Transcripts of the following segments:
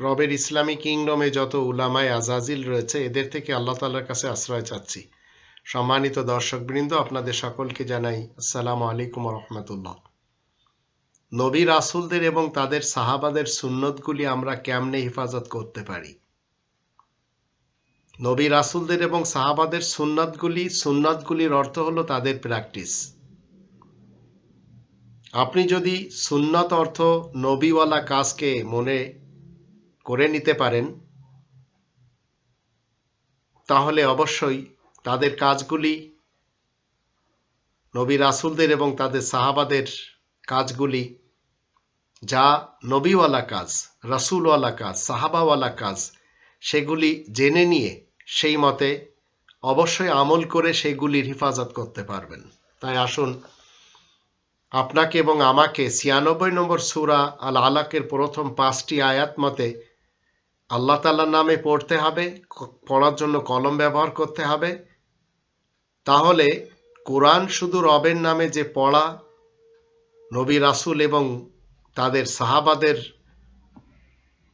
রবের ইসলামী কিংডমে যত উলামায় আজাজিল রয়েছে, এদের থেকে আল্লাহ তালার কাছে আশ্রয় চাচ্ছি। সম্মানিত দর্শকবৃন্দ, আপনাদের সকলকে জানাই আসসালামু আলাইকুম রহমতুল্লাহ। নবী রাসুলদের এবং তাদের সাহাবাদের সুন্নতগুলি আমরা কেমনে হেফাজত করতে পারি? নবী রাসুলদের এবং সাহাবাদের সুন্নাতগুলি, সুন্নাতগুলির অর্থ হলো তাদের প্র্যাকটিস। আপনি যদি সুন্নত অর্থ নবীওয়ালা কাজকে মনে করে নিতে পারেন, তাহলে অবশ্যই তাদের কাজগুলি নবী রাসুলদের এবং তাদের সাহাবাদের কাজগুলি, যা নবীওয়ালা কাজ, রাসুলওয়ালা কাজ, সাহাবাওয়ালা কাজ, সেগুলি জেনে নিয়ে সেই মতে অবশ্যই আমল করে সেগুলির হেফাজত করতে পারবেন। তাই আসুন, আপনাকে এবং আমাকে ছিয়ানব্বই নম্বর সুরা আল আলাকের প্রথম পাঁচটি আয়াত মতে আল্লাহ তাল্লার নামে পড়তে হবে, পড়ার জন্য কলম ব্যবহার করতে হবে। তাহলে কোরআন শুধু রবের নামে যে পড়া, নবী রাসুল এবং তাদের সাহাবাদের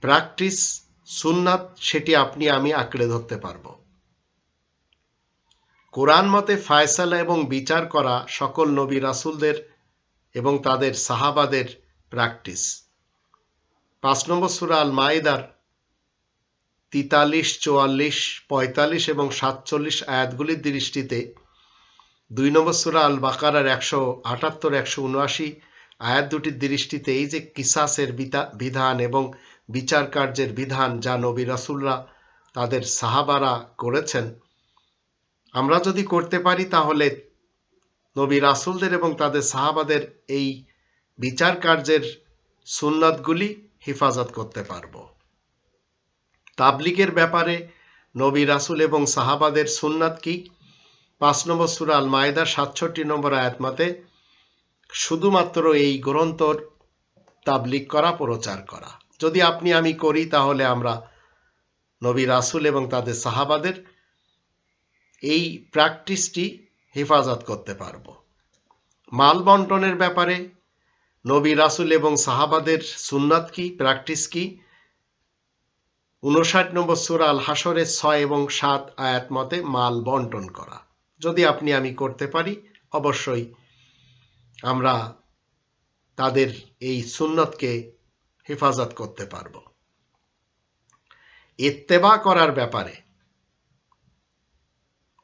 প্র্যাকটিস, সুন্নাত, সেটি আপনি, আমি আঁকড়ে ধরতে পারব। কোরআন মতে ফায়সালা এবং বিচার করা সকল নবী রাসুলদের এবং তাদের সাহাবাদের প্র্যাকটিস। পাঁচ নম্বর সুরা আল মাইদার তিতাল্লিশ, চুয়াল্লিশ, পঁয়তাল্লিশ এবং সাতচল্লিশ আয়াতগুলির দৃষ্টিতে দুই নম্বর সুরা আল বাকারার একশো আটাত্তর, একশো উনআশি আয়াত দুটির দৃষ্টিতে এই যে কিসাসের বিধান এবং বিচার কার্যের বিধান যা নবী রাসুলরা তাদের সাহাবারা করেছেন, আমরা যদি করতে পারি তাহলে নবী রাসুলদের এবং তাদের সাহাবাদের এই বিচার কার্যের সুন্নাতগুলি হেফাজত করতে পারব। তাবলিগের ব্যাপারে নবী রাসুল এবং সাহাবাদের সুন্নাত কি? পাঁচ নম্বর সুরা আল মায়দার সাতষট্টি নম্বর আয়াতমাতে শুধুমাত্র এই গ্রন্থর তাবলিগ করা, প্রচার করা। যদি আপনি আমি করি, তাহলে আমরা নবী রাসুল এবং তাদের সাহাবাদের এই প্র্যাকটিসটি হেফাজত করতে পারব। মাল বন্টনের ব্যাপারে নবী রাসুল এবং সাহাবাদের সুন্নাত কি, প্র্যাকটিস কি? উনষাট নম্বর সুরা আল হাসরের ছয় এবং সাত আয়াত মতে মাল বন্টন করা। যদি আপনি আমি করতে পারি, অবশ্যই আমরা তাদের এই সুন্নতকে হেফাজত করতে পারব। ইত্তেবা করার ব্যাপারে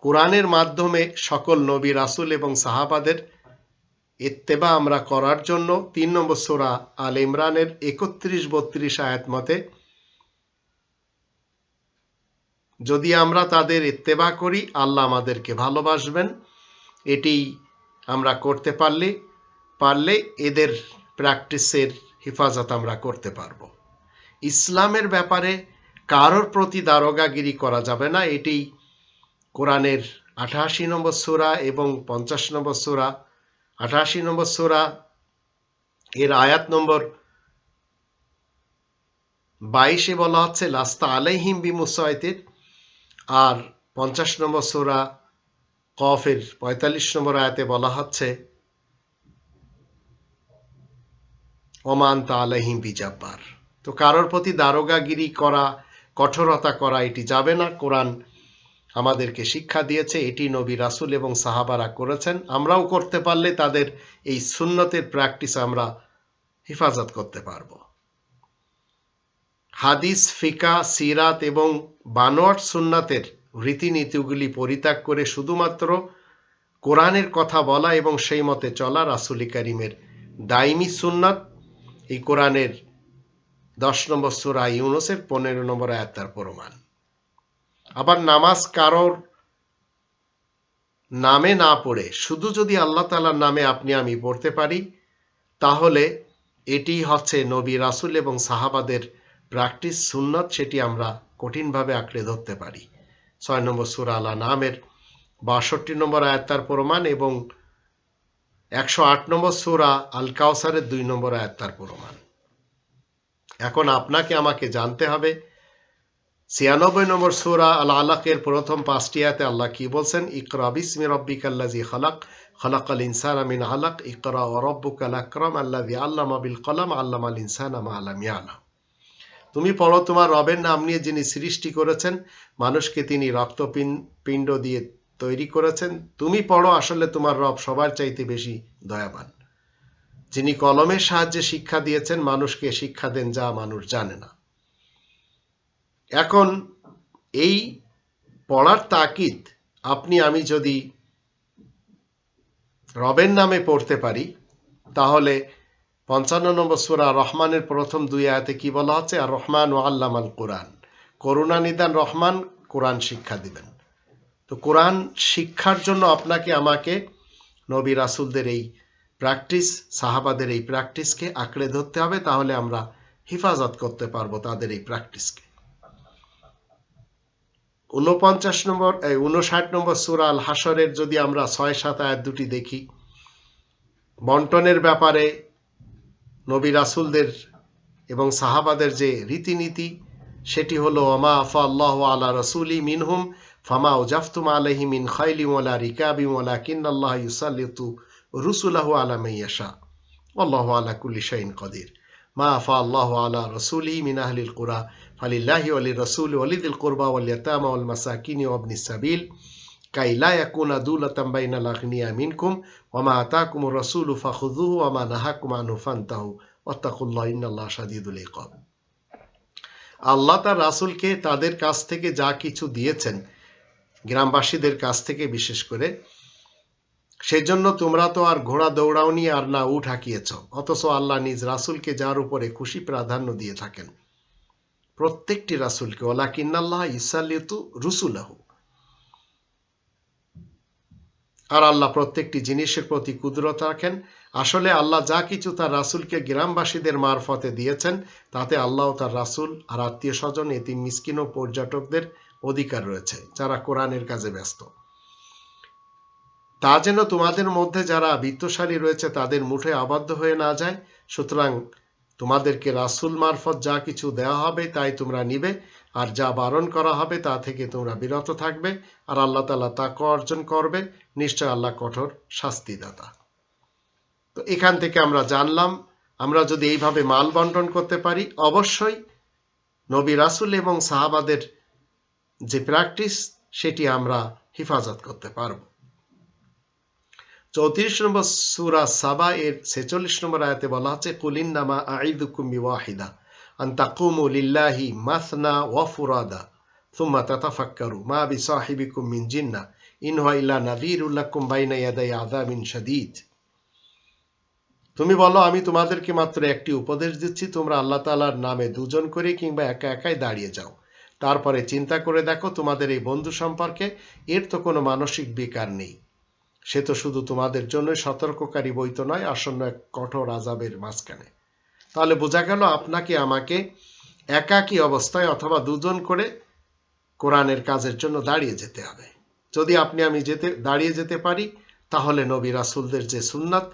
কোরআনের মাধ্যমে সকল নবী, রাসুল এবং সাহাবাদের ইত্তেবা আমরা করার জন্য তিন নম্বর সোরা আল ইমরানের একত্রিশ বত্রিশ আয়াত মতে যদি আমরা তাদের ইত্তেবা করি, আল্লাহ আমাদেরকে ভালোবাসবেন। এটি আমরা করতে পারলে পারলে এদের প্র্যাকটিসের হেফাজত আমরা করতে পারব। ইসলামের ব্যাপারে কারোর প্রতি দারোগাগিরি করা যাবে না। এটি কোরআনের আঠাশি নম্বর সোরা এবং পঞ্চাশ নম্বর সোরা। আঠাশি নম্বর সোরা এর আয়াত নম্বর বাইশে বলা হচ্ছে, লাস্তা আলাইহিম বিমুসাইতের আর পঞ্চাশ নম্বর সোরা কফের, পঁয়তাল্লিশ নম্বর আয়াতে বলা হচ্ছে ওমান তালাহিম বিজাব্বার তো কারোর প্রতি দারোগাগিরি করা, কঠোরতা করা এটি যাবে না। কোরআন আমাদেরকে শিক্ষা দিয়েছে, এটি নবী রাসুল এবং সাহাবারা করেছেন। আমরাও করতে পারলে তাদের এই সুন্নতের প্র্যাকটিস আমরা হেফাজত করতে পারব। হাদিস, ফিকা, সিরাত এবং বানোয়াট সুন্নাতের রীতিনীতিগুলি পরিত্যাগ করে শুধুমাত্র কোরআনের কথা বলা এবং সেই মতে চলা রাসুলি করিমের দাইমি সুন্নাত। এই কোরআনের দশ নম্বর সুরা ইউনুসের পনেরো নম্বর আয়াতার প্রমাণ। আবার নামাজ কারোর নামে না পড়ে, শুধু যদি আল্লাহ তালার নামে আপনি আমি পড়তে পারি, তাহলে এটি হচ্ছে নবী রাসুল এবং সাহাবাদের প্র্যাকটিস সুন্নত সেটি আমরা কঠিনভাবে আঁকড়ে ধরতে পারি। ছয় নম্বর সুরা আল্লাহ নামের বাষট্টি নম্বর আয়াত্তার প্রমাণ এবং একশো আট নম্বর সুরা আল কাউসারের দুই নম্বর আয়াত্তার প্রমাণ। এখন আপনাকে আমাকে জানতে হবে, ছিয়ানব্বই নম্বর সুরা আল আলাকের প্রথম পাঁচটি আয়াতে আল্লাহ কি বলছেন? ইকরা বিসমি রব্বিক আল্লাজি খালাক খালাক আল ইনসান আমিন আলাক, ইকরা ও রব্বুক আল আকরম আল্লাহি আল্লামা বিল কলাম আল্লাম আল ইনসান আমা আলাম ইয়ালাম। তুমি পড়ো তোমার রবের নাম নিয়ে যিনি সৃষ্টি করেছেন, মানুষকে তিনি রক্তপিণ্ড দিয়ে তৈরি করেছেন। তুমি পড়ো আসলে তোমার রব সবার চাইতে বেশি দয়াবান। যিনি কলমের সাহায্যে শিক্ষা দিয়েছেন, মানুষকে শিক্ষা দেন যা মানুষ জানে না। এখন এই পড়ার তাকিদ আপনি, আমি যদি রবের নামে পড়তে পারি, তাহলে পঞ্চান্ন নম্বর সুরা রহমানের প্রথম দুই আয়াতে কি বলা হচ্ছে আর রহমান ও আল্লাম আল কোরআন। করুণা নিদান রহমান, কোরআন শিক্ষা দিবেন। তো কোরআন শিক্ষার জন্য আপনাকে, আমাকে, নবী রাসুলদের এই প্র্যাকটিস, সাহাবাদের এই প্র্যাকটিসকে আঁকড়ে ধরতে হবে, তাহলে আমরা হেফাজত করতে পারব তাদের এই প্র্যাকটিসকে। উনপঞ্চাশ নম্বর উনষাট নম্বর সুরা আল হাসরের যদি আমরা ছয় সাত আয়াত দুটি দেখি, বন্টনের ব্যাপারে নবী রাসুলদের এবং সাহাবাদের যে রীতিনীতি, সেটি হলো ওমা আফা আল্লাহ আলা রসুলি মিনহুম, ফামা উজাফতুম আলহি মিন খাইলি ওলা রিকাবি ওলা কিন আল্লাহ ইউসাল্লিতু রুসুলাহ আলা মাইয়াশা আল্লাহ আলা কুল্লি শাইন কদির। মা আফা আল্লাহ আলা রসুলি মিন আহলিল কুরা, ফালিল্লাহি ওয়ালি রসুল ওয়ালিদিল কুরবা ওয়াল ইয়াতামা ওয়াল মাসাকিনি ওয়াবনি সাবিল। কাই লা ইয়াকুনা দুলাতাম বাইনাল আগনিয়া মিনকুম ওমা আতাকুম রসুল ফাখুযুহু ওমা নাহাকুম আনহু ফান্তাহু ওয়াত্তাকুল্লাহ ইন্নাল্লাহ শাদীদুল ইকাব আল্লাহ তার রাসূলকে তাদের কাছ থেকে যা কিছু দিয়েছেন, গ্রামবাসীদের কাছ থেকে বিশেষ করে, সেজন্য তোমরা তো আর ঘোড়া দৌড়াওনি আর না উঠ হাঁকিয়েছ, অথচ আল্লাহ নিজ রাসূলকে যার উপরে খুশি প্রাধান্য দিয়ে থাকেন। প্রত্যেকটি রাসূলকে ওলা কিন্নাল্লাহ ইসাল্লিতু রুসুলাহু। আর আল্লাহ প্রত্যেকটি জিনিসের প্রতি কুদরত রাখেন। আসলে আল্লাহ যা কিছু তার রাসুলকে গ্রামবাসীদের মারফতে দিয়েছেন, তাতে আল্লাহ তার রাসুল আর আত্মীয় স্বজন এটি মিসকিন ও পর্যটকদের অধিকার রয়েছে, যারা কোরআনের কাজে ব্যস্ত। তা যেন তোমাদের মধ্যে যারা বিত্তশালী রয়েছে, তাদের মুঠে আবদ্ধ হয়ে না যায়। সুতরাং তোমাদেরকে রাসুল মারফত যা কিছু দেওয়া হবে, তাই তোমরা নিবে। আর যা বারণ করা হবে তা থেকে তোমরা বিরত থাকবে আর আল্লাহ তালা তা অর্জন করবে। নিশ্চয় আল্লাহ কঠোর শাস্তিদাতা। তো এখান থেকে আমরা জানলাম, আমরা যদি এইভাবে মাল বন্টন করতে পারি, অবশ্যই নবী রাসুল এবং সাহাবাদের যে প্র্যাকটিস, সেটি আমরা হেফাজত করতে পারব। চৌত্রিশ নম্বর সুরা সাবা এর ছেচল্লিশ নম্বর আয়াতে বলা হচ্ছে কুলিন নামা আইদুকুম ওয়াহিদা আন তাকুমু লিল্লাহি মাসনা ওয়া ফুরাদা ثم تتفكروا ما بصاحبكم من جنة إن هو إلا نذير لكم بين يدي عذاب شديد তুমি বলো আমি তোমাদেরকে মাত্র একটি উপদেশ দিচ্ছি তোমরা আল্লাহ তালার নামে দুজন করে কিংবা একা একাই দাঁড়িয়ে যাও তারপরে চিন্তা করে দেখো তোমাদের এই বন্ধু সম্পর্কে এর তো কোনো মানসিক বেকার নেই সে তো শুধু তোমাদের জন্য সতর্ককারী বই তো নয় আসন্ন এক কঠোর আজাবের মাঝখানে তাহলে বোঝা গেল আপনাকে আমাকে একাকী অবস্থায় অথবা দুজন করে কোরআনের কাজের জন্য দাঁড়িয়ে যেতে হবে। যদি আপনি আমি যেতে, দাঁড়িয়ে যেতে পারি, তাহলে নবী রাসুলদের যে সুন্নাত,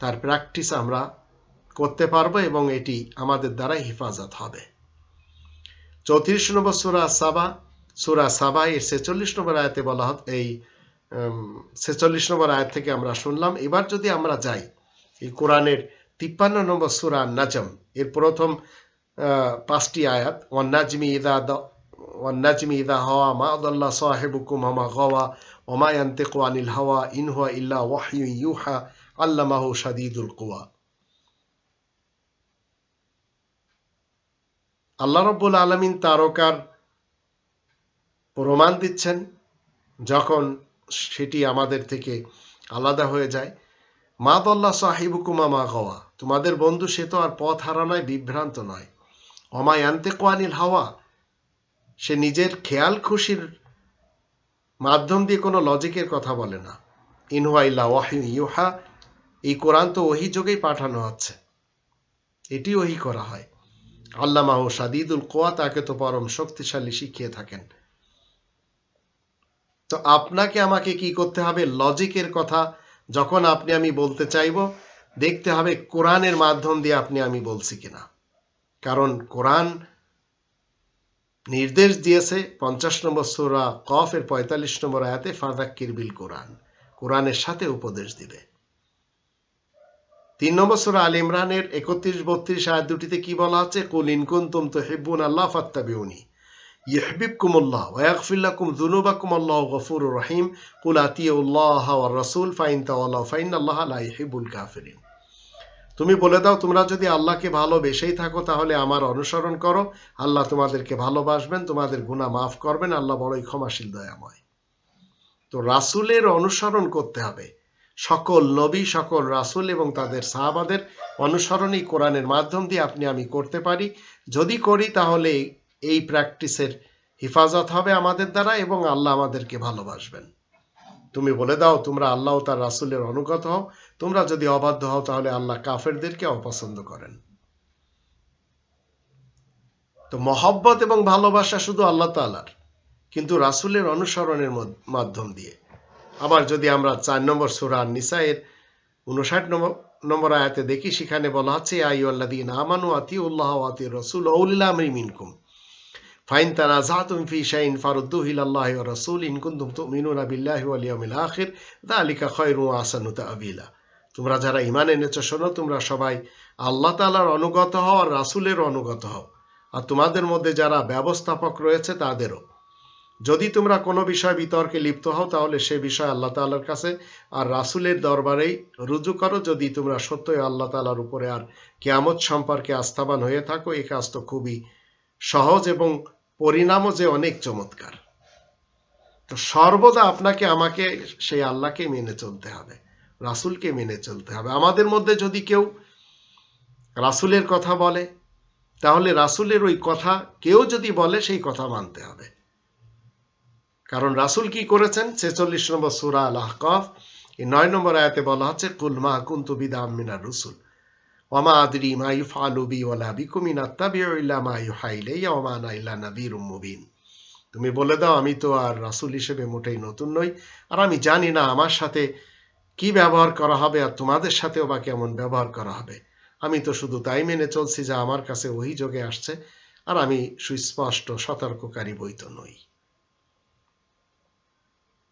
তার প্র্যাকটিস আমরা করতে পারব এবং এটি আমাদের দ্বারা হেফাজত হবে। চৌত্রিশ নম্বর সুরা সাবা সুরা সাবা এর ছেচল্লিশ নম্বর আয়াতে বলা হত এই ছেচল্লিশ নম্বর আয়াত থেকে আমরা শুনলাম। এবার যদি আমরা যাই, এই কোরআনের তিপ্পান্ন নম্বর সুরা নাজম এর প্রথম পাঁচটি আয়াত, ওয়ান্নাজমি ইদা ওয়ান্নাজমি ইদা হওয়া, মা আদাল্লাহ সাহেবুকুম, হামা গওয়া, ওমা ইয়ান্তেকু আনিল হাওয়া ইনহুয়া ইল্লা ওয়াহিউ ইউহা সাদিদুল কুয়া আল্লাহ রব্বুল আলমিন তারকার প্রমাণ দিচ্ছেন যখন সেটি আমাদের থেকে আলাদা হয়ে যায়। মা দল্লা সাহিবুকুমা মা গওয়া। তোমাদের বন্ধু সে তো আর পথ হারা নয় বিভ্রান্ত নয়। অমায় আনতে কোয়ানিল হাওয়া। সে নিজের খেয়াল খুশির মাধ্যম দিয়ে কোনো লজিকের কথা বলে না। ইনহুয়া ইল্লা ওয়াহি ইউহা। এই কোরআন তো ওহি যোগেই পাঠানো হচ্ছে এটি ওহি করা হয়। আল্লামাহ সাদিদুল কোয়া তাকে তো পরম শক্তিশালী শিখিয়ে থাকেন। তো আপনাকে আমাকে কি করতে হবে? লজিকের কথা যখন আপনি আমি বলতে চাইব, দেখতে হবে কোরআনের মাধ্যম দিয়ে আপনি আমি বলছি কিনা। কারণ কোরআন নির্দেশ দিয়েছে পঞ্চাশ নম্বর সুরা কফের পঁয়তাল্লিশ নম্বর আয়াতে ফাদাক্কির বিল কোরআন। কোরআনের সাথে উপদেশ দিবে। তিন নম্বর সুরা আল ইমরানের একত্রিশ বত্রিশ আয়াত দুটিতে কি বলা আছে? কুল ইনকুন তুম তো হিব্বুন আল্লাহ ফাত্তাবিউনি। يحببكم الله ويغفر لكم ذنوبكم الله غفور رحيم قل أطيعوا الله والرسول فإن تولوا فإن الله لا يحب الكافرين তুমি বলে দাও তোমরা যদি আল্লাহকে ভালোবেসেই থাকো তাহলে আমার অনুসরণ করো আল্লাহ তোমাদেরকে ভালোবাসবেন তোমাদের গুনাহ মাফ করবেন আল্লাহ বড়ই ক্ষমাশীল দয়াময় তো রাসূলের অনুসরণ করতে হবে সকল নবী সকল রাসূল এবং তাদের সাহাবাদের অনুসরণই কোরআনের মাধ্যম দিয়ে আপনি আমি করতে পারি যদি করি তাহলে এই প্র্যাকটিসের হেফাজত হবে আমাদের দ্বারা এবং আল্লাহ আমাদেরকে ভালোবাসবেন। তুমি বলে দাও, তোমরা আল্লাহ তার রাসূলের অনুগত হও। তোমরা যদি অবাধ্য হও, তাহলে আল্লাহ কাফেরদেরকে অপছন্দ করেন। তো মহব্বত এবং ভালোবাসা শুধু আল্লাহ তাআলার, কিন্তু রাসূলের অনুসরণের মাধ্যম দিয়ে। আবার যদি আমরা চার নম্বর সুরা নিসায়ের উনষাট নম্বর নম্বর আয়াতে দেখি, সেখানে বলা আছে আইয়ুল্লাদিন আমানু আতি উল্লাহ আতি রসুল মিনকুম। ফাইন তানাজাতুম ফি শাইইন ফারুদ্দুহু ইলাল্লাহি ওয়া রাসূল ইন কুনতুম তুমিনুনা বিল্লাহি ওয়াল ইয়াউমিল আখির যালিকা খায়রুন ওয়া আহসানু তা'বিলা তোমরা যারা ঈমান এনেছো, শোনো, তোমরা সবাই আল্লাহ তাআলার অনুগত হও আর রাসূলের অনুগত হও। আর তোমাদের মধ্যে যারা ব্যবস্থাপক রয়েছে, তাদেরও। যদি তোমরা কোনো বিষয় বিতর্কে লিপ্ত হও, তাহলে সে বিষয় আল্লাহ তাআলার কাছে আর রাসূলের দরবারেই রুজু করো। যদি তোমরা সত্যই আল্লাহ তাআলার উপরে আর কেয়ামত সম্পর্কে আস্থাবান হয়ে থাকো এই কাজ তো খুবই সহজ এবং পরিণামও যে অনেক চমৎকার। তো সর্বদা আপনাকে, আমাকে, সেই আল্লাহকে মেনে চলতে হবে, রাসূলকে মেনে চলতে হবে। আমাদের মধ্যে যদি কেউ রাসূলের কথা বলে, তাহলে রাসূলের ওই কথা কেউ যদি বলে, সেই কথা মানতে হবে। কারণ রাসূল কি করেছেন? ছেচল্লিশ নম্বর সুরা আল আহকাফ, এই নয় নম্বর আয়াতে বলা হচ্ছে, কুল মা কুন্তু বিদাম মিনার রসুল। তুমি বলে দাও, আমি তো আর রাসূল হিসেবে মোটেই নতুন নই। আর আমি জানি না আমার সাথে কি ব্যবহার করা হবে আর তোমাদের সাথেও বা কেমন ব্যবহার করা হবে। আমি তো শুধু তাই মেনে চলছি যা আমার কাছে অভিযোগে আসছে আর আমি সুস্পষ্ট, সতর্ককারী বই তো নই।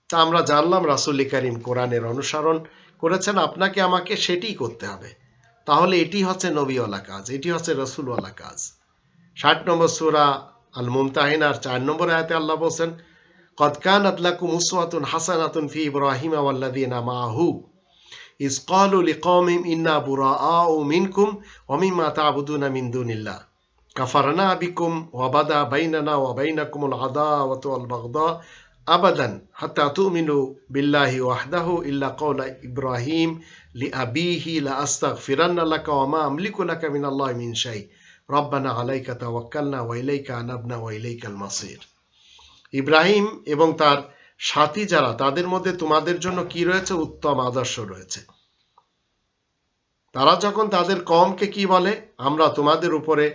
তা আমরা জানলাম রাসুল করিম কোরআনের অনুসরণ করেছেন। আপনাকে আমাকে সেটিই করতে হবে। তাহলে এটি হচ্ছে নবীওয়ালা কাজ, এটি হচ্ছে রসুলওয়ালা কাজ। ষাট নম্বর সুরা আল মুমতাহিনার চার নম্বর আয়তে আল্লাহ বলছেন কদকান ফি ইব্রাহিম মাহু ইস ইন্না মিনকুম ওয়া মাতা তা'বুদুনা মিন দুনিল্লাহ। কাফারনা বিকুম ওয়া বাদা বাইনানা বাগদা আবাদান, হাত্তা তুমিনু বিল্লাহি ওয়াহদাহ ইল্লা কওলা ইব্রাহিম লি আবিহি লা আস্তাগ ফিরান্না লাকা ওয়া মা আমলিকু লাকা মিন আল্লাহ মিন শাই। রব্বানা আলাইকা তাওয়াক্কালনা ওয়া ইলাইকা আনাবনা ওয়া ইলাইকাল মাসির। ইব্রাহিম এবং তার সাথী যারা, তাদের মধ্যে তোমাদের জন্য কি রয়েছে? উত্তম আদর্শ রয়েছে। তারা যখন তাদের কমকে কি বলে? আমরা তোমাদের উপরে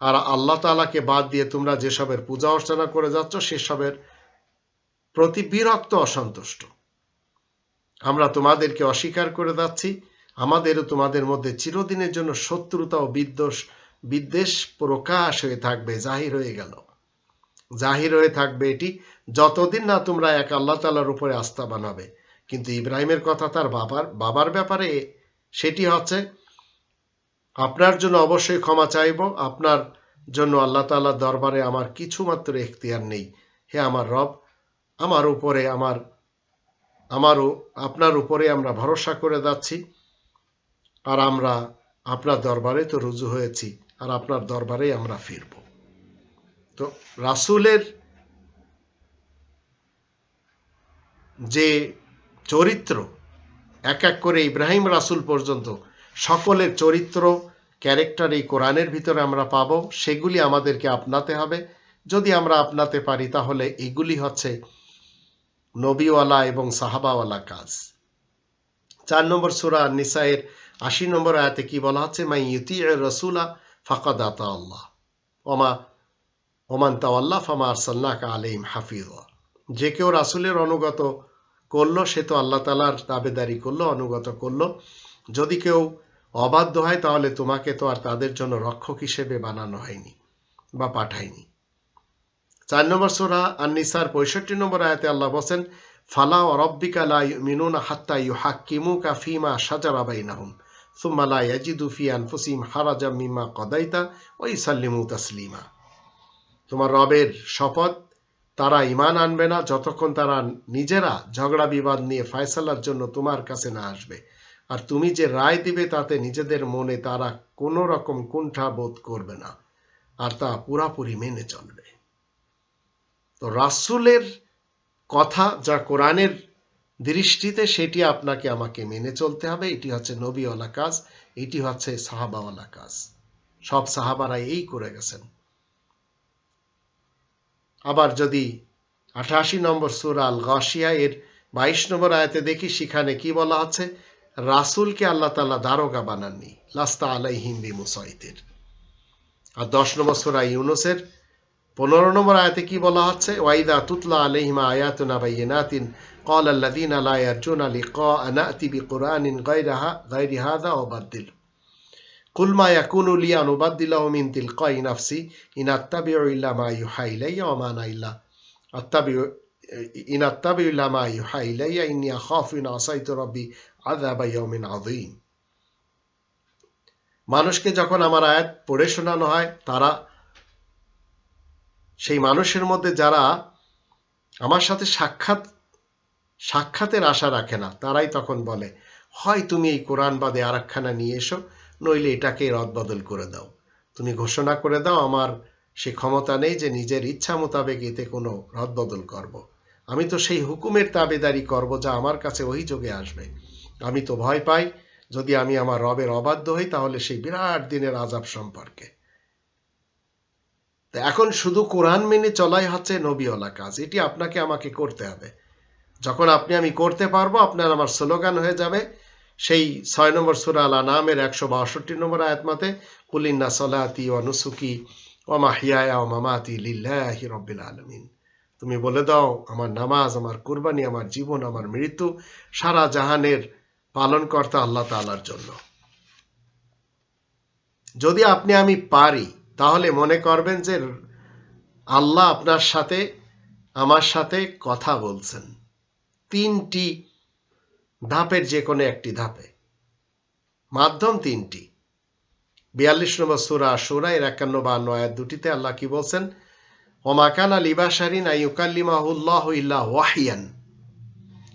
আর আল্লাহ তালাকে বাদ দিয়ে তোমরা যেসবের পূজা অর্চনা করে যাচ্ছ, সেসবের প্রতি বিরক্ত অসন্তুষ্ট। আমরা তোমাদেরকে অস্বীকার করে যাচ্ছি, আমাদেরও তোমাদের মধ্যে চিরদিনের জন্য শত্রুতা ও বিদ্বেষ বিদ্বেষ প্রকাশ হয়ে থাকবে, জাহির হয়ে গেল। জাহির হয়ে থাকবে এটি যতদিন না তোমরা এক আল্লাহ তালার উপরে আস্থা বানাবে। কিন্তু ইব্রাহিমের কথা তার বাবার বাবার ব্যাপারে সেটি হচ্ছে, আপনার জন্য অবশ্যই ক্ষমা চাইব, আপনার জন্য আল্লাহ তাল্লাহ দরবারে আমার কিছু মাত্র এখতিয়ার নেই। হে আমার রব আমার উপরে আমার আমারও আপনার উপরে আমরা ভরসা করে যাচ্ছি। আর আমরা আপনার দরবারে তো রুজু হয়েছি, আর আপনার দরবারেই আমরা ফিরব। তো রাসুলের যে চরিত্র, এক এক করে ইব্রাহিম রাসুল পর্যন্ত সকলের চরিত্র, ক্যারেক্টার এই কোরআনের ভিতরে আমরা পাব, সেগুলি আমাদেরকে আপনাতে হবে। যদি আমরা আপনাতে পারি, তাহলে এগুলি হচ্ছে নবীওয়ালা এবং সাহাবাওয়ালা কাজ। চার নম্বর সুরা নিসাইয়ের আশি নম্বর আয়াতে কি বলা হচ্ছে মাই ইউতি রসুলা ফাকাদ আতা আল্লাহ। ওমা, ওমান তাওয়াল্লাহ ফামা আরসাল্লাহ আলিম হাফিজ যে কেউ রাসুলের অনুগত করল, সে তো আল্লাহ তালার দাবেদারি করল, অনুগত করল। যদি কেউ অবাধ্য হয়, তাহলে তোমাকে তো আর তাদের জন্য রক্ষক হিসেবে বানানো হয়নি বা পাঠায়নি। চার নম্বর সোরা আন্নিসার পঁয়ষট্টি নম্বর আয়াতে আল্লাহ বসেন ফালা ও রব্বিকা লা মিনুন হাত্তা ইউ হাক্কিমু কা ফিমা সাজারা বাইনাহুম সুম্মালা ইয়াজিদু ফি আনফুসিম হারাজা মিমা কদাইতা ওই সাল্লিমু তাসলিমা। তোমার রবের শপথ, তারা ইমান আনবে না, যতক্ষণ তারা নিজেরা ঝগড়া বিবাদ নিয়ে ফয়সালার জন্য তোমার কাছে না আসবে। আর তুমি যে রায় দিবে তাতে নিজেদের মনে তারা কোনো রকম কুণ্ঠা বোধ করবে না, আর তা পুরাপুরি মেনে চলবে। তো রাসূলের কথা যা কোরআনের দৃষ্টিতে সেটি আপনাকে আমাকে মেনে চলতে হবে। এটি হচ্ছে নবীওয়ালা কাজ, এটি হচ্ছে সাহাবাওয়ালা কাজ। সব সাহাবারা এই করে গেছেন। আবার যদি আঠাশি নম্বর সুরা আল গাশিয়া এর বাইশ নম্বর আয়তে দেখি, সেখানে কি বলা হচ্ছে রাসুলকে আল্লাহ তাল্লাহ দারোগা বানাননি, লাস্তা আলাই হিন্দি মুসাইতের আর দশ নম্বর সুরা ইউনুসের পনেরো নম্বর আয়াতে কি বলা হচ্ছে ওয়াইদা তুতলা আলাইহিমা আয়াতুনা বাইয়িনাতিন قال الذين لا يرجون لقاء نأتي بقرآن غيرها غير هذا وبدل قل ما يكون لي أن أبدله من تلقاء نفسي إن أتبع إلا ما يوحى إلي وما أنا إلا أتبع إن أتبع إلا ما يوحى إلي إني أخاف إن عصيت ربي عذاب يوم عظيم মানুষকে যখন আমার আয়াত পড়ে শোনানো হয় তারা সেই মানুষের মধ্যে যারা আমার সাথে সাক্ষাৎ, সাক্ষাতের আশা রাখে না, তারাই তখন বলে, হয় তুমি এই কোরআন বাদে আর একখানা নিয়ে এসো, নইলে এটাকে রদবদল করে দাও। তুমি ঘোষণা করে দাও, আমার সে ক্ষমতা নেই যে নিজের ইচ্ছা মোতাবেক এতে কোনো রদবদল করব। আমি তো সেই হুকুমের তাবেদারি করব যা আমার কাছে অভিযোগে আসবে। আমি তো ভয় পাই, যদি আমি আমার রবের অবাধ্য হই, তাহলে সেই বিরাট দিনের আজাব সম্পর্কে। তো এখন শুধু কোরআন মেনে চলাই হচ্ছে নবীওয়ালা কাজ। এটি আপনাকে আমাকে করতে হবে। যখন আপনি আমি করতে পারব, আপনার আমার স্লোগান হয়ে যাবে। সেই ছয় নম্বর সুরা আল নামের একশো বাষট্টি নম্বর আয়াতমাতে কুলিন্না সলাতি ও নুসুকি ও মাহিয়া ও মামাতি লিল্লাহি রব্বিল আলমিন। তুমি বলে দাও, আমার নামাজ, আমার কুরবানি, আমার জীবন, আমার মৃত্যু সারা জাহানের পালনকর্তা আল্লাহ তালার জন্য। যদি আপনি আমি পারি তাহলে মনে করবেন যে আল্লাহ আপনার সাথে, আমার সাথে কথা বলছেন। তিনটি ধাপের যে কোনো একটি ধাপে। মাধ্যম তিনটি। বিয়াল্লিশ নম্বর সুরা সুরা এর একান্ন বা আয়াত দুটিতে আল্লাহ কি বলছেন? ওমাকানা লিবাসারিন আইউকাল্লিমাহুল্লাহ ইল্লা ওয়াহিয়ান।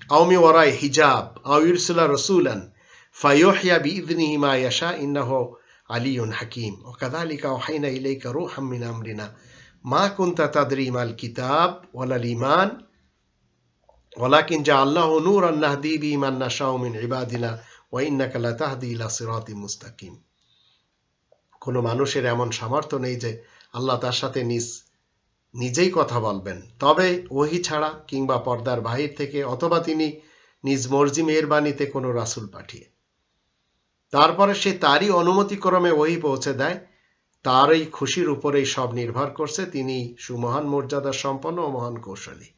আওমি ওরাই হিজাব। আও ইরসুলা রসুলান। ফাইয়হিয়া বিইদনিহি মা ইয়াশা। ইন্নাহু আলিউন হাকিম। ওকাদালিকা ওহাইনা ইলাইকা রূহাম মিন আমরিনা। মা কুনতা তাদরি মাল কিতাব ওয়ালাল ঈমান। ওয়ালাকিন জাআলনাহু নূরান নাহদি বিহি মান নাশাউ মিন ইবাদিনা ওয়া ইন্নাকা লাতাহদি ইলা সিরাতিম মুস্তাকিম। কোনো মানুষের এমন সামর্থ্য নেই যে আল্লাহ তার সাথে নিজ, নিজেই কথা বলবেন। তবে ওহি ছাড়া কিংবা পর্দার বাহির থেকে অথবা তিনি নিজ মর্জি মেহরবানিতে কোনো রাসুল পাঠিয়ে। তারপরে সে তারই অনুমতিক্রমে ওহি পৌঁছে দেয়। তার এই খুশির উপরেই সব নির্ভর করছে। তিনি সুমহান মর্যাদা সম্পন্ন ও মহান কৌশলী।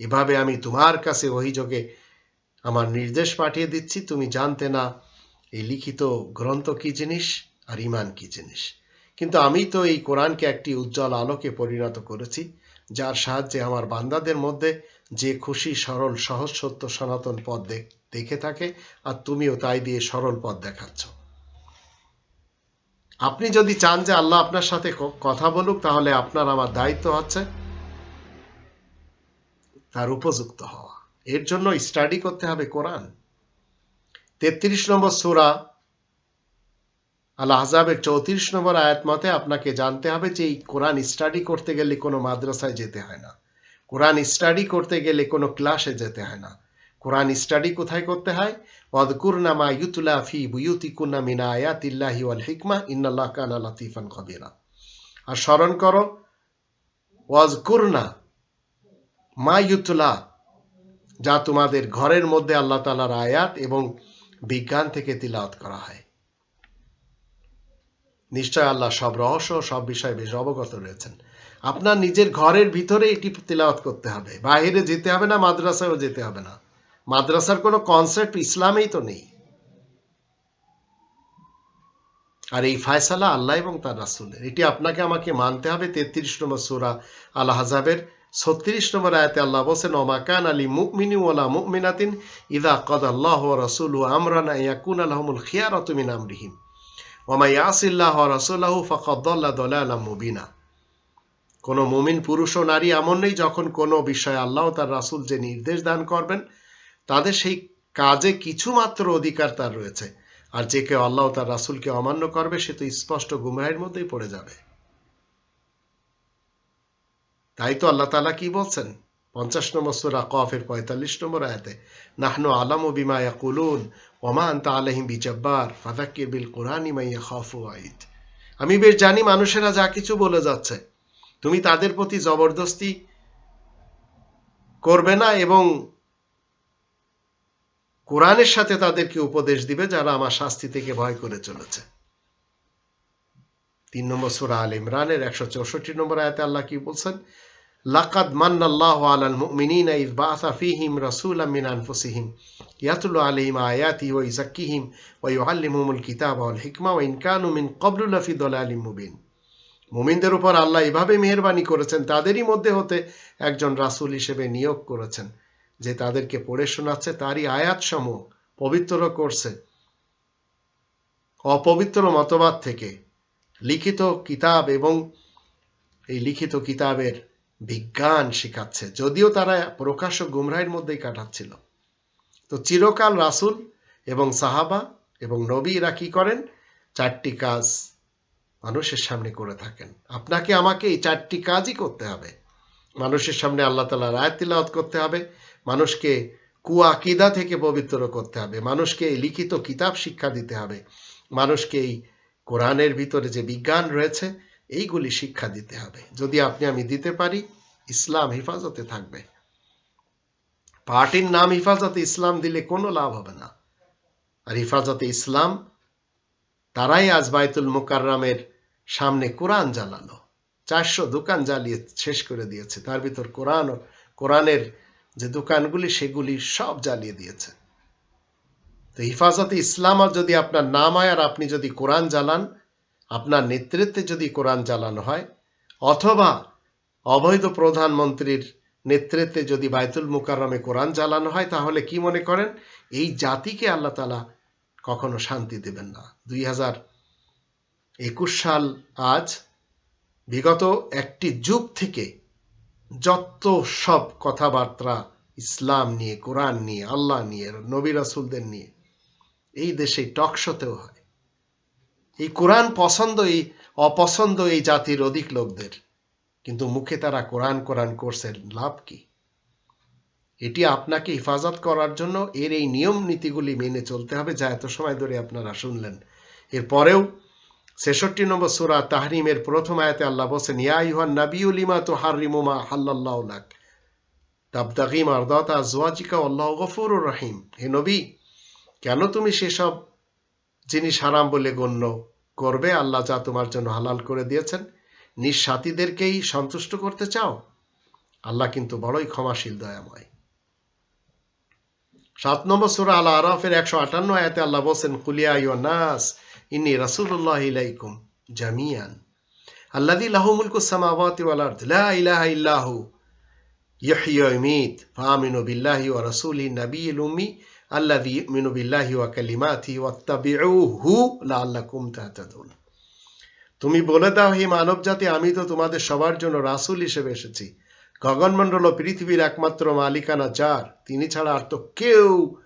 এভাবে আমি তোমার কাছে অভিযোগে আমার নির্দেশ পাঠিয়ে দিচ্ছি। তুমি জানতে না, এই লিখিত গ্রন্থ কি জিনিস আর ইমান কি জিনিস? কিন্তু আমি তো এই কোরআনকে একটি উজ্জ্বল আলোকে পরিণত করেছি, যার সাহায্যে আমার বান্দাদের মধ্যে যে খুশি, সরল, সহজ, সত্য, সনাতন পথ দেখে থাকে আর তুমিও তাই দিয়ে সরল পথ দেখাচ্ছ। আপনি যদি চান যে আল্লাহ আপনার সাথে কথা বলুক, তাহলে আপনার আমার দায়িত্ব হচ্ছে তার উপযুক্ত হওয়া। এর জন্য স্টাডি করতে হবে কোরআন। তেত্রিশ নম্বর সুরা আল আহজাবের চৌত্রিশ নম্বর আয়াত মতে আপনাকে জানতে হবে যে এই কোরআন স্টাডি করতে গেলে কোনো মাদ্রাসায় যেতে হয় না। কোরআন স্টাডি করতে গেলে কোনো ক্লাসে যেতে হয় না। কোরআন স্টাডি কোথায় করতে হয়? ইউতুলা ফি ওয়াল হিকমা, ইন্নাল্লাহ কানা লাতিফান আর স্মরণ করো মা ইউতুলা, যা তোমাদের ঘরের মধ্যে আল্লাহ তালার আয়াত এবং বিজ্ঞান থেকে তিলাওয়াত করা হয়। নিশ্চয় আল্লাহ সব রহস্য সব বিষয়ে বেশ অবগত রয়েছেন। আপনার নিজের ঘরের ভিতরে এটি তিলাওয়াত করতে হবে। বাইরে যেতে হবে না, মাদ্রাসায়ও যেতে হবে না। মাদ্রাসার কোনো কনসেপ্ট ইসলামেই তো নেই। আর এই ফায়সালা আল্লাহ এবং তার রাসুলের। এটি আপনাকে, আমাকে মানতে হবে। তেত্রিশ নম্বর সুরা আল হাজাবের ছত্রিশ নম্বর আয়াতে আল্লাহ বলছেন ওমাকান আলী মুকমিনী ওয়ালা মুকমিনাতিন ইদা কদ আল্লাহ রসুল আমরান ইয়াকুন আলহমুল খিয়ারত মিন আমরিহিম। ওমা ইয়াসিল্লাহ রসুল্লাহু ফকদ্দল্লা দলালাম মুবিনা। কোনো মুমিন, পুরুষ ও নারী এমন নেই যখন কোনো বিষয়ে আল্লাহ তার রাসুল যে নির্দেশ দান করবেন তাদের সেই কাজে কিছুমাত্র অধিকার তার রয়েছে। আর যে কেউ আল্লাহ তার রাসূলকে অমান্য করবে, সে তো স্পষ্ট গুমরাহের মধ্যেই পড়ে যাবে। তাই তো আল্লাহ তালা কি বলছেন? পঞ্চাশ নম্বর সুরা কফের পঁয়তাল্লিশ নম্বর আয়াতে, নাহনু আলাম ও বিমা ইয়াকুলুন ওমা আন্তা আলহিম বিজব্বার ফাদাক্কির বিল কোরআনি আমি বেশ জানি মানুষেরা যা কিছু বলে যাচ্ছে। তুমি তাদের প্রতি জবরদস্তি করবে না এবং কোরআনের সাথে তাদেরকে উপদেশ দিবে যারা আমার শাস্তি থেকে ভয় করে চলেছে। তিন নম্বর সুরা আল ইমরানের একশো চৌষট্টি নম্বর আয়াতে আল্লাহ কি বলছেন? লাকাদ মান্নাল্লাহু আলাল মুমিনিনা ইয বাআসা ফীহিম রাসূলাম মিন আনফুসিহিম ইয়াতলু আলাইহিম আয়াতি ওয়া ইযাক্কিহিম ওয়া ইউআল্লিমুহুমুল কিতাবা ওয়াল হিকমা ওয়া ইন কানু মিন ক্বাবলু লাফি দালালিম মুবিন। মুমিনদের উপর আল্লাহ এভাবে মেহেরবানি করেছেন, তাদেরই মধ্যে হতে একজন রাসূল হিসেবে নিয়োগ করেছেন। যে তাদেরকে পড়ে শোনাচ্ছে, তারই আয়াতসমূহ পবিত্র করছে। অপবিত্র মতবাদ থেকে লিখিত কিতাব এবং এই লিখিত কিতাবের বিজ্ঞান শেখাচ্ছে, যদিও তারা প্রকাশ্য গুমরাহের মধ্যেই কাটাচ্ছিল। তো চিরকাল রাসুল এবং সাহাবা এবং নবীরা কি করেন? চারটি কাজ মানুষের সামনে করে থাকেন। আপনাকে আমাকে এই চারটি কাজই করতে হবে। মানুষের সামনে আল্লাহ তালা রায় তিলাওয়াত করতে হবে। মানুষকে কুয়াকিদা থেকে পবিত্র করতে হবে। মানুষকে এই লিখিত কিতাব শিক্ষা দিতে হবে। মানুষকে এই কোরআনের ভিতরে যে বিজ্ঞান রয়েছে, এইগুলি শিক্ষা দিতে হবে। যদি আপনি আমি দিতে পারি, ইসলাম হেফাজতে থাকবে। পার্টির নাম হেফাজতে ইসলাম দিলে কোনো লাভ হবে না। আর হেফাজতে ইসলাম, তারাই আজ বাইতুল মুকাররামের সামনে কোরআন জ্বালালো। চারশো দোকান জ্বালিয়ে শেষ করে দিয়েছে। তার ভিতর কোরআন কোরআনের যে দোকানগুলি সেগুলি সব জ্বালিয়ে দিয়েছে। তো হিফাজতে ইসলাম আর যদি আপনার নাম হয় আর আপনি যদি কোরআন জ্বালান, আপনার নেতৃত্বে যদি কোরআন জ্বালানো হয়, অথবা অবৈধ প্রধানমন্ত্রীর নেতৃত্বে যদি বায়তুল মুকাররমে কোরআন জ্বালানো হয়, তাহলে কি মনে করেন? এই জাতিকে আল্লাহ তালা কখনো শান্তি দেবেন না। দুই হাজার একুশ সাল আজ বিগত একটি যুগ থেকে যত সব কথাবার্তা ইসলাম নিয়ে, কোরআন নিয়ে, আল্লাহ নিয়ে, নবী রাসুলদের নিয়ে, এই দেশে টকশোতেও হয়। এই কোরআন পছন্দ, এই অপছন্দ এই জাতির অধিক লোকদের। কিন্তু মুখে তারা কোরআন কোরআন করছে, লাভ কি? এটি আপনাকে হেফাজত করার জন্য এর এই নিয়ম নীতিগুলি মেনে চলতে হবে, যা এত সময় ধরে আপনারা শুনলেন। এরপরেও ছেষট্টি নম্বর সুরা তাহরিমের প্রথম আয়াতে আল্লাহ বলছেন, ইয়া ইহান নাবিউল তো হারিমুমা হাল্লাল্লাহ লাক? তাবদাগিম আরদাতা জোয়াজিকা আল্লাহ গফুরুর রহিম। হে নবী, কেন তুমি সেসব জিনিস হারাম বলে গণ্য করবে? আল্লাহ যা তোমার জন্য হালাল করে দিয়েছেন নিজ সাথীদেরকেই সন্তুষ্ট করতে চাও? আল্লাহ কিন্তু বড়ই ক্ষমাশীল, দয়াময়। সাত নম্বর সুরা আল্লাহ আরফের একশো আটান্ন আয়াতে আল্লাহ বলছেন কুলিয়া ইউ নাস ইন্নি রাসূলুল্লাহ ইলাইকুম জামিয়ান মুলকু সামাওয়াতি ওয়াল আরদ, লা ইলাহা ইল্লাহু বিল্লাহি ওয়া নাবিয়্যিল উম্মি, আল্লাযী ইউমিনু বিল্লাহি ওয়া লাআল্লাকুম তাহতাদুন. তুমি বলে দাও, হে মানব জাতি আমি তো তোমাদের সবার জন্য রাসূল হিসেবে এসেছি। গগনমণ্ডল ও পৃথিবীর একমাত্র মালিকানা যার, তিনি ছাড়া আর তো কেউ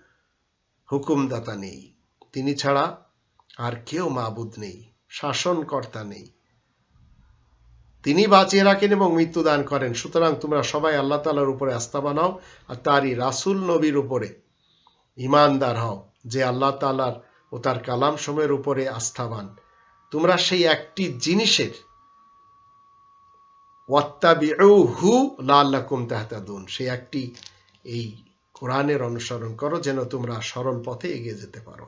হুকুমদাতা নেই। তিনি ছাড়া আর কেউ মাবুদ নেই, শাসনকর্তা নেই। তিনি বাঁচিয়ে রাখেন এবং মৃত্যু দান করেন। সুতরাং তোমরা সবাই আল্লাহ তালার উপরে আস্থা বানাও আর তারই রাসুল নবীর উপরে ইমানদার হও যে আল্লাহ তালার ও তার কালাম সময়ের উপরে আস্থাবান। তোমরা সেই একটি জিনিসের ওয়াত্তাবিউহু সেই একটি এই কোরআনের অনুসরণ করো যেন তোমরা সরল পথে এগিয়ে যেতে পারো।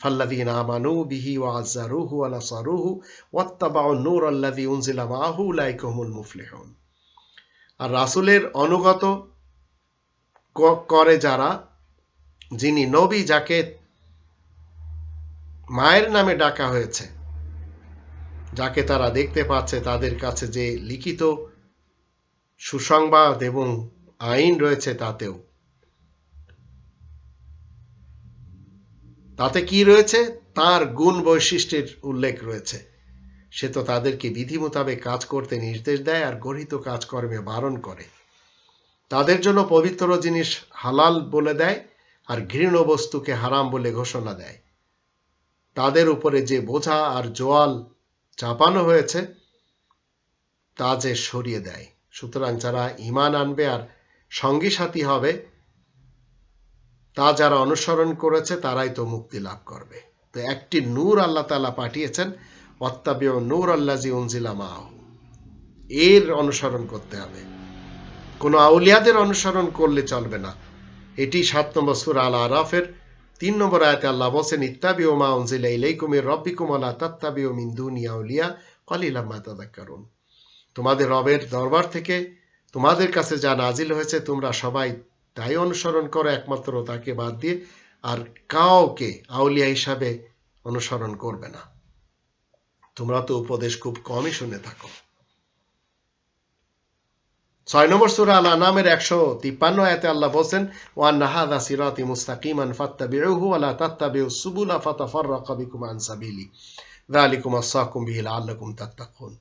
ফাল্লাদিন আমানু বিহি ওয়া আজ্জারুহু ওয়া নাসারুহু ওয়াত্তাবাউ নূর আল্লাযী উনজিলা মাআহু, উলাইকা হুমুল আর রাসূলের অনুগত করে যারা, যিনি নবী যাকে মায়ের নামে ডাকা হয়েছে, যাকে তারা দেখতে পাচ্ছে, তাদের কাছে যে লিখিত সুসংবাদ এবং আইন রয়েছে তাতেও তাতে কি রয়েছে? তার গুণ বৈশিষ্ট্যের উল্লেখ রয়েছে। সে তো তাদেরকে বিধি মোতাবেক কাজ করতে নির্দেশ দেয় আর গঠিত কাজকর্মে বারণ করে। তাদের জন্য পবিত্র জিনিস হালাল বলে দেয় আর ঘৃণ বস্তুকে হারাম বলে ঘোষণা দেয়। তাদের উপরে যে বোঝা আর জোয়াল চাপানো হয়েছে, তা যে সরিয়ে দেয়। সুতরাং যারা ইমান আনবে আর সঙ্গী সাথী হবে তা যারা অনুসরণ করেছে, তারাই তো মুক্তি লাভ করবে। তো একটি নূর আল্লাহ তালা পাঠিয়েছেন অত্তাবিও নূর আল্লাজি উনজিলা মাহ এর অনুসরণ করতে হবে। কোনো আউলিয়াদের অনুসরণ করলে চলবে না। এটি সাত নম্বর সুর আল আরাফের তিন নম্বর আয়াতে আল্লাহ বলছেন ইত্তাবিও মা উনজিলা ইলাইকুমের রব্বিকুম আলা তাত্তাবিও মিন দুনিয়া আউলিয়া কলিলা মা তাদাক্কারুন তোমাদের রবের দরবার থেকে তোমাদের কাছে যা নাজিল হয়েছে, তোমরা সবাই তাই অনুসরণ করো একমাত্র তাকে বাদ দিয়ে, আর কাউকে আউলিয়া হিসাবে অনুসরণ করবে না। তোমরা তো উপদেশ খুব কমই শুনে থাকো। ছয় নম্বর সুরা আল আনামের একশো তিপ্পান্ন আয়াতে আল্লাহ বলছেন ওয়ান নাহাদা সিরাতি মুস্তাকিমান ফাত্তাবিউহু ওয়ালা তাত্তাবিউ সুবুলা ফাতাফাররাকা বিকুম আন সাবিলি। যালিকুম আসাকুম তাত্তাকুন।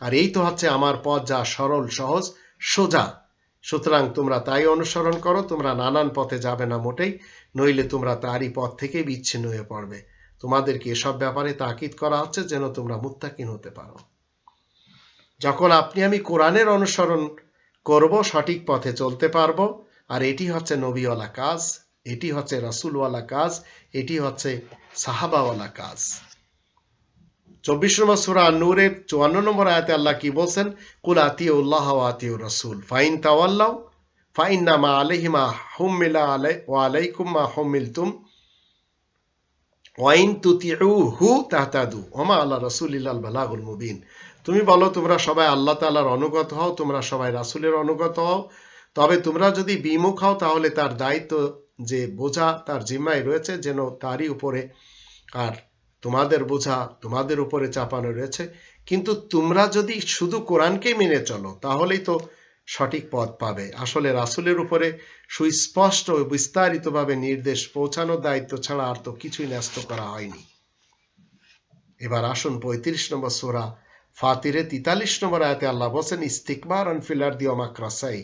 আর এই তো হচ্ছে আমার পথ যা সরল, সহজ, সোজা। সুতরাং তোমরা তাই অনুসরণ করো, তোমরা নানান পথে যাবে না মোটেই, নইলে তোমরা তারই পথ থেকে বিচ্ছিন্ন হয়ে পড়বে। তোমাদেরকে এসব ব্যাপারে তাকিদ করা হচ্ছে যেন তোমরা মুত্তাকিন হতে পারো। যখন আপনি আমি কোরআনের অনুসরণ করব, সঠিক পথে চলতে পারব, আর এটি হচ্ছে নবীওয়ালা কাজ, এটি হচ্ছে রাসুলওয়ালা কাজ, এটি হচ্ছে সাহাবাওয়ালা কাজ। চব্বিশ নম্বর সুরা নূরের চুয়ান্ন নম্বর আয়াতে আল্লাহ কি বলছেন? কুল আতিউ উল্লাহ আতিউ রসুল। ফাইন তাওয়াল্লাও ফাইন না মা আলহিমা হুমিলা আলাই ও আলাইকুম মা হুমিলতুম ওয়াইন তুতিউ হু তাহতাদু ওমা আল্লাহ রসুলিল্লাল বালাগুল মুবিন। তুমি বলো, তোমরা সবাই আল্লাহ তাআলার অনুগত হও, তোমরা সবাই রাসূলের অনুগত হও। তবে তোমরা যদি বিমুখ হও, তাহলে তার দায়িত্ব যে বোঝা, তার জিম্মায় রয়েছে, যেন তারই উপরে আর তোমাদের বোঝা, তোমাদের উপরে চাপানো রয়েছে। কিন্তু তোমরা যদি শুধু কোরআনকেই মেনে চলো, তাহলেই তো সঠিক পথ পাবে। আসলে রাসুলের উপরে সুস্পষ্ট ও বিস্তারিতভাবে নির্দেশ পৌঁছানোর দায়িত্ব ছাড়া আর তো কিছুই ন্যস্ত করা হয়নি। এবার আসুন পঁয়ত্রিশ নম্বর সোরা ফাতিরে তিতাল্লিশ নম্বর আয়াতে আল্লাহ বলছেন ইস্তিকবার আনফিলার দিও মাকরাসাই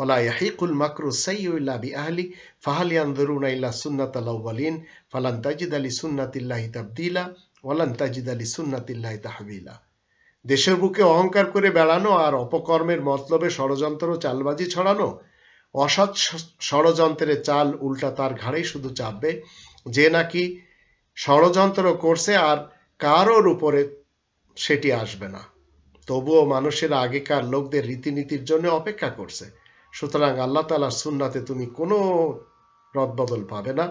ওলা ইয়াহিকুল মাকরু সাইয়্যিল্লা বিআহলি, ফাহাল ইয়ানজুরুনা ইল্লা সুন্নাতাল আউয়ালিন ফালান তাজিদ আলি সুন্নাতিল্লাহি তাবদিলা, ওয়ালান তাজিদ আলি সুন্নাতিল্লাহি তাহবিলা। দেশের বুকে অহংকার করে বেড়ানো আর অপকর্মের মতলবে ষড়যন্ত্র চালবাজি ছড়ানো, অসৎ ষড়যন্ত্রের চাল উল্টা তার ঘাড়েই শুধু চাপবে, যে নাকি ষড়যন্ত্র করছে আর কারোর উপরে সেটি আসবে না। তবুও মানুষের আগেকার লোকদের রীতিনীতির জন্য অপেক্ষা করছে। সুতরাং আল্লাহ তালার সুন্নাতে তুমি কোনো রদবদল পাবে না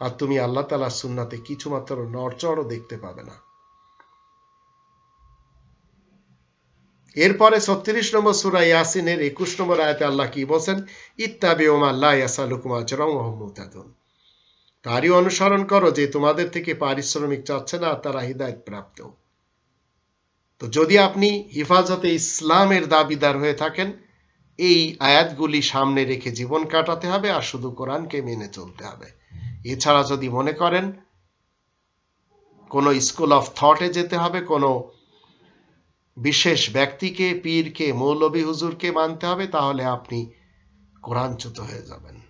আর তুমি আল্লাহ তালার সুন্নাতে কিছুমাত্র নড়চড়ও দেখতে পাবে না। এরপরে ছত্রিশ নম্বর সুরা ইয়াসিনের একুশ নম্বর আয়তে আল্লাহ কি বলছেন? ইত্তাবি ওমা আল্লাহ ইয়াসালুকুম আজরং ওহমুতাদুন তারই অনুসরণ করো যে তোমাদের থেকে পারিশ্রমিক চাচ্ছে না তারা হৃদায়ত প্রাপ্ত। তো যদি আপনি হিফাজতে ইসলামের দাবিদার হয়ে থাকেন, এই আয়াতগুলি সামনে রেখে জীবন কাটাতে হবে আর শুধু কোরআনকে মেনে চলতে হবে। এছাড়া যদি মনে করেন, কোনো স্কুল অফ থটে যেতে হবে, কোনো বিশেষ ব্যক্তিকে, পীরকে মৌলবী হুজুরকে মানতে হবে, তাহলে আপনি কোরআনচ্যুত হয়ে যাবেন।